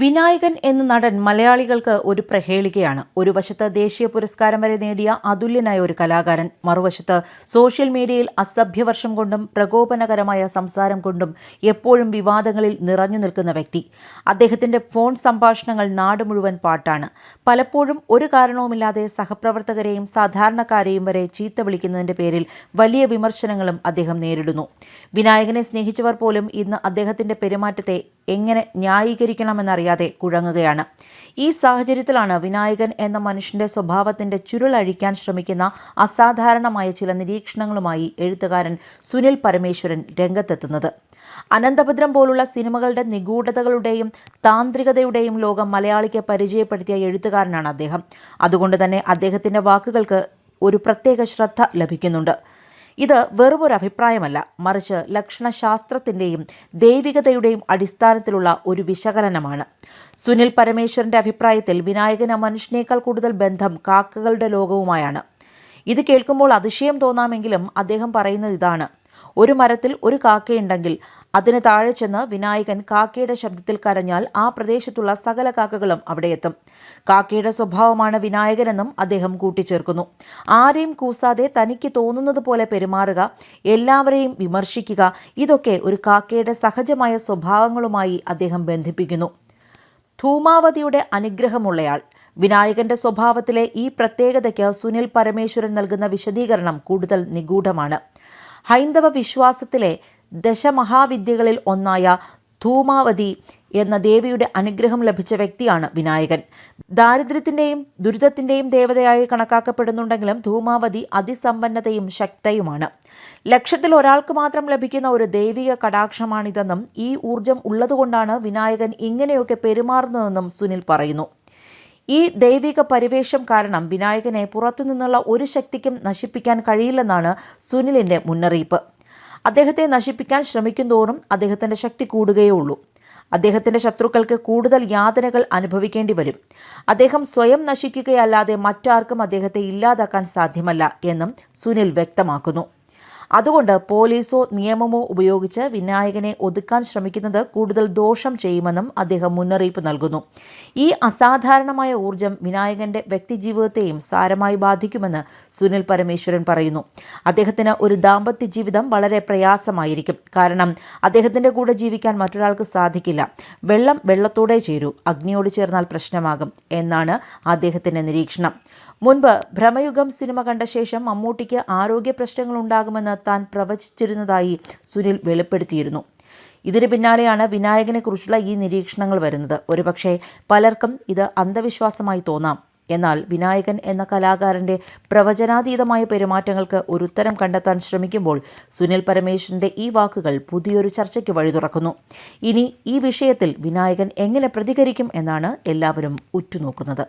വിനായകൻ എന്ന നടൻ മലയാളികൾക്ക് ഒരു പ്രഹേളികയാണ്. ഒരു വശത്ത് ദേശീയ പുരസ്കാരം വരെ നേടിയ അതുല്യനായ ഒരു കലാകാരൻ മറുവശത്ത് സോഷ്യൽ മീഡിയയിൽ അസഭ്യവർഷം കൊണ്ടും പ്രകോപനകരമായ സംസാരം കൊണ്ടും എപ്പോഴും വിവാദങ്ങളിൽ നിറഞ്ഞു നിൽക്കുന്ന വ്യക്തി. അദ്ദേഹത്തിന്റെ ഫോൺ സംഭാഷണങ്ങൾ നാട് മുഴുവൻ പാട്ടാണ്. പലപ്പോഴും ഒരു കാരണവുമില്ലാതെ സഹപ്രവർത്തകരെയും സാധാരണക്കാരെയും വരെ ചീത്ത വിളിക്കുന്നതിന്റെ പേരിൽ വലിയ വിമർശനങ്ങളും അദ്ദേഹം നേരിടുന്നു. വിനായകനെ സ്നേഹിച്ചവർ പോലും ഇന്ന് അദ്ദേഹത്തിന്റെ പെരുമാറ്റത്തെ എങ്ങനെ ന്യായീകരിക്കണമെന്നറിയാതെ കുഴങ്ങുകയാണ്. ഈ സാഹചര്യത്തിലാണ് വിനായകൻ എന്ന മനുഷ്യന്റെ സ്വഭാവത്തിന്റെ ചുരുളഴിക്കാൻ ശ്രമിക്കുന്ന അസാധാരണമായ ചില നിരീക്ഷണങ്ങളുമായി എഴുത്തുകാരൻ സുനിൽ പരമേശ്വരൻ രംഗത്തെത്തുന്നത്. അനന്തഭദ്രം പോലുള്ള സിനിമകളുടെ നിഗൂഢതകളുടെയും താന്ത്രികതയുടെയും ലോകം മലയാളിക്ക് പരിചയപ്പെടുത്തിയ എഴുത്തുകാരനാണ് അദ്ദേഹം. അതുകൊണ്ട് തന്നെ അദ്ദേഹത്തിന്റെ വാക്കുകൾക്ക് ഒരു പ്രത്യേക ശ്രദ്ധ ലഭിക്കുന്നുണ്ട്. ഇത് വെറുമൊരു അഭിപ്രായമല്ല മറിച്ച് ലക്ഷണശാസ്ത്രത്തിന്റെയും ദൈവികതയുടെയും അടിസ്ഥാനത്തിലുള്ള ഒരു വിശകലനമാണ്. സുനിൽ പരമേശ്വരന്റെ അഭിപ്രായത്തിൽ വിനായകന് മനുഷ്യനേക്കാൾ കൂടുതൽ ബന്ധം കാക്കകളുടെ ലോകവുമായാണ്. ഇത് കേൾക്കുമ്പോൾ അതിശയം തോന്നാമെങ്കിലും അദ്ദേഹം പറയുന്നത് ഇതാണ്. ഒരു മരത്തിൽ ഒരു കാക്കയുണ്ടെങ്കിൽ അതിന് താഴെ ചെന്ന് വിനായകൻ കാക്കയുടെ ശബ്ദത്തിൽ കരഞ്ഞാൽ ആ പ്രദേശത്തുള്ള സകല കാക്കകളും അവിടെ എത്തും. കാക്കയുടെ സ്വഭാവമാണ് വിനായകനെന്നും അദ്ദേഹം കൂട്ടിച്ചേർക്കുന്നു. ആരെയും കൂസാതെ തനിക്ക് തോന്നുന്നത് പോലെ പെരുമാറുക എല്ലാവരെയും വിമർശിക്കുക ഇതൊക്കെ ഒരു കാക്കയുടെ സഹജമായ സ്വഭാവങ്ങളുമായി അദ്ദേഹം ബന്ധിപ്പിക്കുന്നു. ധൂമാവതിയുടെ അനുഗ്രഹമുള്ളയാൾ. വിനായകന്റെ സ്വഭാവത്തിലെ ഈ പ്രത്യേകതയ്ക്ക് സുനിൽ പരമേശ്വരൻ നൽകുന്ന വിശദീകരണം കൂടുതൽ നിഗൂഢമാണ്. ഹൈന്ദവ വിശ്വാസത്തിലെ ദശമഹാവിദ്യകളിൽ ഒന്നായ ധൂമാവതി എന്ന ദേവിയുടെ അനുഗ്രഹം ലഭിച്ച വ്യക്തിയാണ് വിനായകൻ. ദാരിദ്ര്യത്തിന്റെയും ദുരിതത്തിന്റെയും ദേവതയായി കണക്കാക്കപ്പെടുന്നുണ്ടെങ്കിലും ധൂമാവതി അതിസമ്പന്നതയും ശക്തയുമാണ്. ലക്ഷത്തിൽ ഒരാൾക്ക് മാത്രം ലഭിക്കുന്ന ഒരു ദൈവിക കടാക്ഷമാണിതെന്നും ഈ ഊർജം ഉള്ളതുകൊണ്ടാണ് വിനായകൻ ഇങ്ങനെയൊക്കെ പെരുമാറുന്നതെന്നും സുനിൽ പറയുന്നു. ഈ ദൈവിക പരിവേഷം കാരണം വിനായകനെ പുറത്തുനിന്നുള്ള ഒരു ശക്തിക്കും നശിപ്പിക്കാൻ കഴിയില്ലെന്നാണ് സുനിലിന്റെ മുന്നറിയിപ്പ്. അദ്ദേഹത്തെ നശിപ്പിക്കാൻ ശ്രമിക്കുന്തോറും അദ്ദേഹത്തിന്റെ ശക്തി കൂടുകയേ ഉള്ളൂ അദ്ദേഹത്തിന്റെ ശത്രുക്കൾക്ക് കൂടുതൽ യാതനകൾ അനുഭവിക്കേണ്ടി വരും അദ്ദേഹം സ്വയം നശിക്കുകയല്ലാതെ മറ്റാർക്കും അദ്ദേഹത്തെ ഇല്ലാതാക്കാൻ സാധ്യമല്ല എന്നും സുനിൽ വ്യക്തമാക്കുന്നു. അതുകൊണ്ട് പോലീസോ നിയമമോ ഉപയോഗിച്ച് വിനായകനെ ഒതുക്കാൻ ശ്രമിക്കുന്നത് കൂടുതൽ ദോഷം ചെയ്യുമെന്നും അദ്ദേഹം മുന്നറിയിപ്പ് നൽകുന്നു. ഈ അസാധാരണമായ ഊർജം വിനായകന്റെ വ്യക്തിജീവിതത്തെയും സാരമായി ബാധിക്കുമെന്ന് സുനിൽ പരമേശ്വരൻ പറയുന്നു. അദ്ദേഹത്തിന് ഒരു ദാമ്പത്യ ജീവിതം വളരെ പ്രയാസമായിരിക്കും. കാരണം അദ്ദേഹത്തിന്റെ കൂടെ ജീവിക്കാൻ മറ്റൊരാൾക്ക് സാധിക്കില്ല. വെള്ളം വെള്ളത്തോടെ ചേരൂ. അഗ്നിയോട് ചേർന്നാൽ പ്രശ്നമാകും എന്നാണ് അദ്ദേഹത്തിന്റെ നിരീക്ഷണം. മുൻപ് ഭ്രമയുഗം സിനിമ കണ്ട ശേഷം മമ്മൂട്ടിക്ക് ആരോഗ്യ പ്രശ്നങ്ങൾ ഉണ്ടാകുമെന്ന് താൻ പ്രവചിച്ചിരുന്നതായി സുനിൽ വെളിപ്പെടുത്തിയിരുന്നു. ഇതിന് പിന്നാലെയാണ് വിനായകനെക്കുറിച്ചുള്ള ഈ നിരീക്ഷണങ്ങൾ വരുന്നത്. ഒരുപക്ഷെ പലർക്കും ഇത് അന്ധവിശ്വാസമായി തോന്നാം. എന്നാൽ വിനായകൻ എന്ന കലാകാരന്റെ പ്രവചനാതീതമായ പെരുമാറ്റങ്ങൾക്ക് ഒരു ഉത്തരം കണ്ടെത്താൻ ശ്രമിക്കുമ്പോൾ സുനിൽ പരമേശ്വരന്റെ ഈ വാക്കുകൾ പുതിയൊരു ചർച്ചയ്ക്ക് വഴി തുറക്കുന്നു. ഇനി ഈ വിഷയത്തിൽ വിനായകൻ എങ്ങനെ പ്രതികരിക്കും എന്നാണ് എല്ലാവരും ഉറ്റുനോക്കുന്നത്.